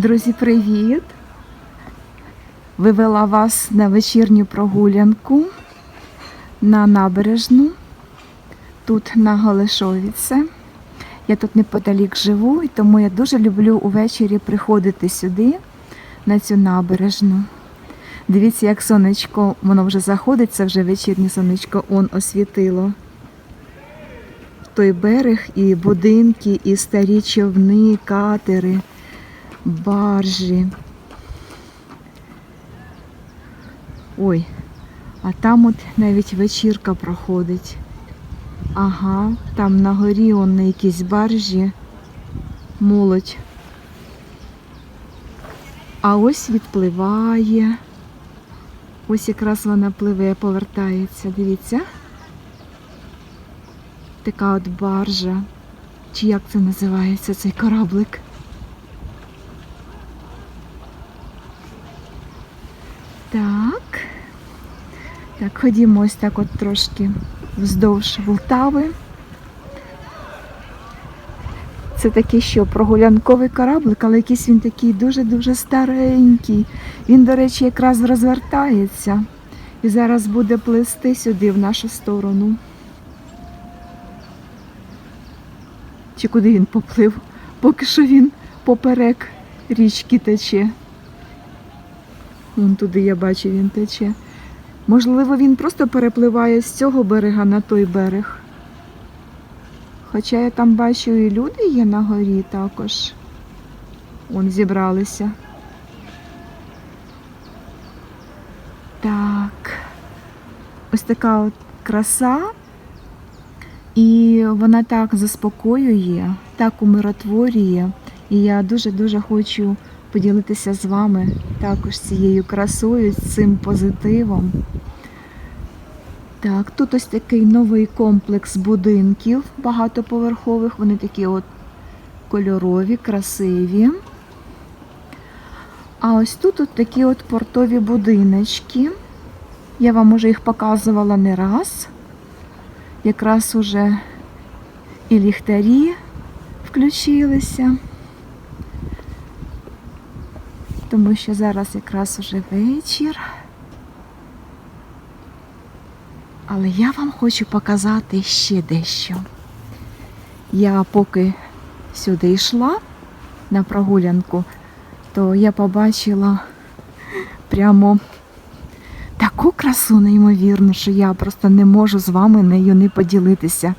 Друзі, привіт! Вивела вас на вечірню прогулянку на набережну. Тут на Голешовіце. Я тут неподалік живу, і тому я дуже люблю увечері приходити сюди, на цю набережну. Дивіться, як сонечко, воно вже заходить, це вже вечірнє сонечко, он освітило. Той берег і будинки, і старі човни, катери, баржі. Ой, а там от навіть вечірка проходить. Ага, там на горі он на якійсь баржі молодь. А ось відпливає. Ось якраз вона пливе, повертається. Дивіться. Така от баржа. Чи як це називається цей кораблик? Так. Так, ходімо ось так от трошки вздовж Волтави. Це такий що, прогулянковий кораблик, але якийсь він такий дуже-дуже старенький. Він, до речі, якраз розвертається і зараз буде плисти сюди, в нашу сторону. Чи куди він поплив? Поки що він поперек річки тече. Вон туди я бачу, він тече. Можливо, він просто перепливає з цього берега на той берег. Хоча я там бачу і люди є на горі також. Вон зібралися. Так. Ось така от краса. І вона так заспокоює, так умиротворює. І я дуже-дуже хочу поділитися з вами також цією красою, цим позитивом. Так, тут ось такий новий комплекс будинків багатоповерхових. Вони такі от кольорові, красиві. А ось тут от такі от портові будиночки. Я вам уже їх показувала не раз. Якраз уже і ліхтарі включилися. Тому що зараз якраз уже вечір. Але я вам хочу показати ще дещо. Я поки сюди йшла на прогулянку, то я побачила прямо таку красу неймовірну, що я просто не можу з вами нею не поділитися.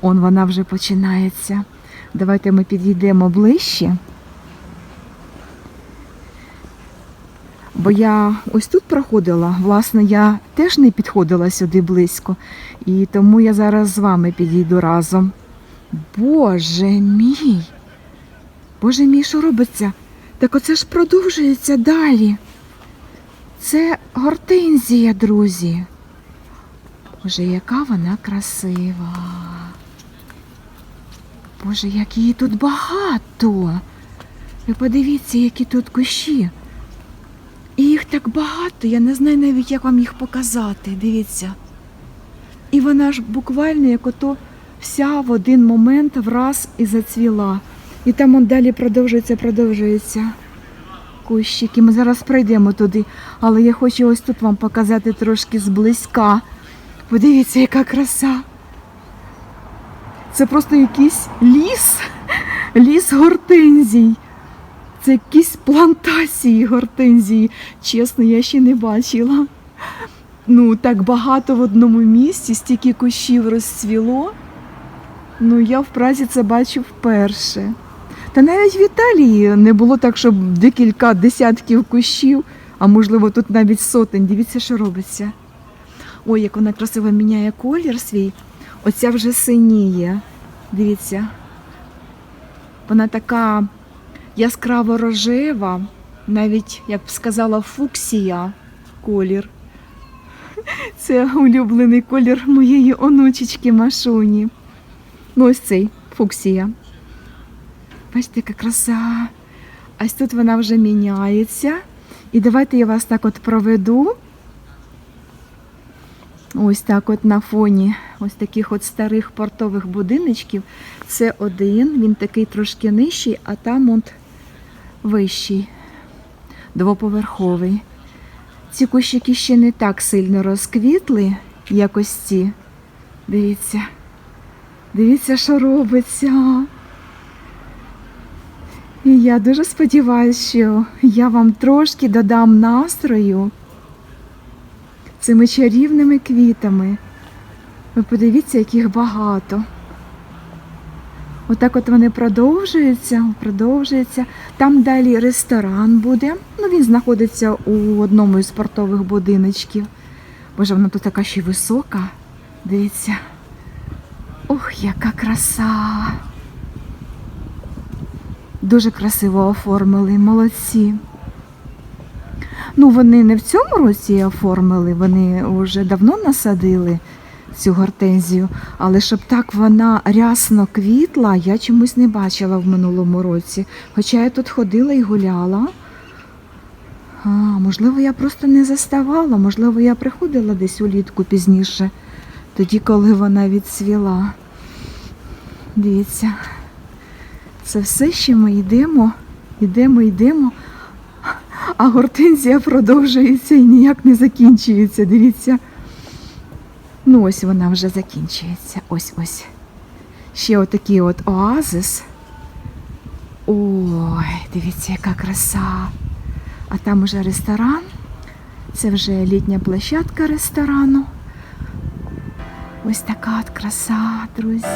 Он вона вже починається. Давайте ми підійдемо ближче. Бо я ось тут проходила, власне, я теж не підходила сюди близько, і тому я зараз з вами підійду разом. Боже мій! Боже мій, що робиться? Так оце ж продовжується далі. Це гортензія, друзі. Боже, яка вона красива. Боже, як її тут багато. Ви подивіться, які тут кущі. Так багато, я не знаю навіть, як вам їх показати. Дивіться. І вона ж буквально як ото вся в один момент враз і зацвіла. І там он далі продовжується, продовжується кущики. Ми зараз пройдемо туди, але я хочу ось тут вам показати трошки зблизька. Подивіться, яка краса. Це просто якийсь ліс, ліс гортензій. Це якісь плантації гортензії. Чесно, я ще не бачила. Ну, так багато в одному місці, стільки кущів розцвіло. Ну, я в Празі це бачу вперше. Та навіть в Італії не було так, щоб декілька десятків кущів, а можливо тут навіть сотень. Дивіться, що робиться. Ой, як вона красиво міняє колір свій. Оця вже синіє. Дивіться. Вона така яскраво рожева, навіть, як б сказала, фуксія колір. Це улюблений колір моєї онучечки Машуні. Ну, ось цей фуксія. Бачите, яка краса. Ось тут вона вже міняється. І давайте я вас так от проведу. Ось так от на фоні ось таких от старих портових будиночків. Це один, він такий трошки нижчий, а там от вищий, двоповерховий. Ці кущики ще не так сильно розквітли, як ось ці. Дивіться. Дивіться, що робиться. І я дуже сподіваюся, що я вам трошки додам настрою цими чарівними квітами. Ви подивіться, яких багато. Отак от вони продовжуються, продовжуються. Там далі ресторан буде. Ну, він знаходиться у одному із спортових будиночків. Боже, вона тут така ще й висока. Дивіться. Ох, яка краса. Дуже красиво оформили, молодці. Ну, вони не в цьому році оформили, вони вже давно насадили цю гортензію, але щоб так вона рясно квітла, я чомусь не бачила в минулому році. Хоча я тут ходила і гуляла. А, можливо, я просто не заставала, можливо, я приходила десь улітку пізніше, тоді, коли вона відцвіла. Дивіться, це все ще ми йдемо, йдемо, йдемо, а гортензія продовжується і ніяк не закінчується. Дивіться. Ну, ось вона вже закінчується. Ось ось. Ще отакий от оазис. Ой, дивіться, яка краса. А там уже ресторан. Це вже літня площадка ресторану. Ось така от краса, друзі.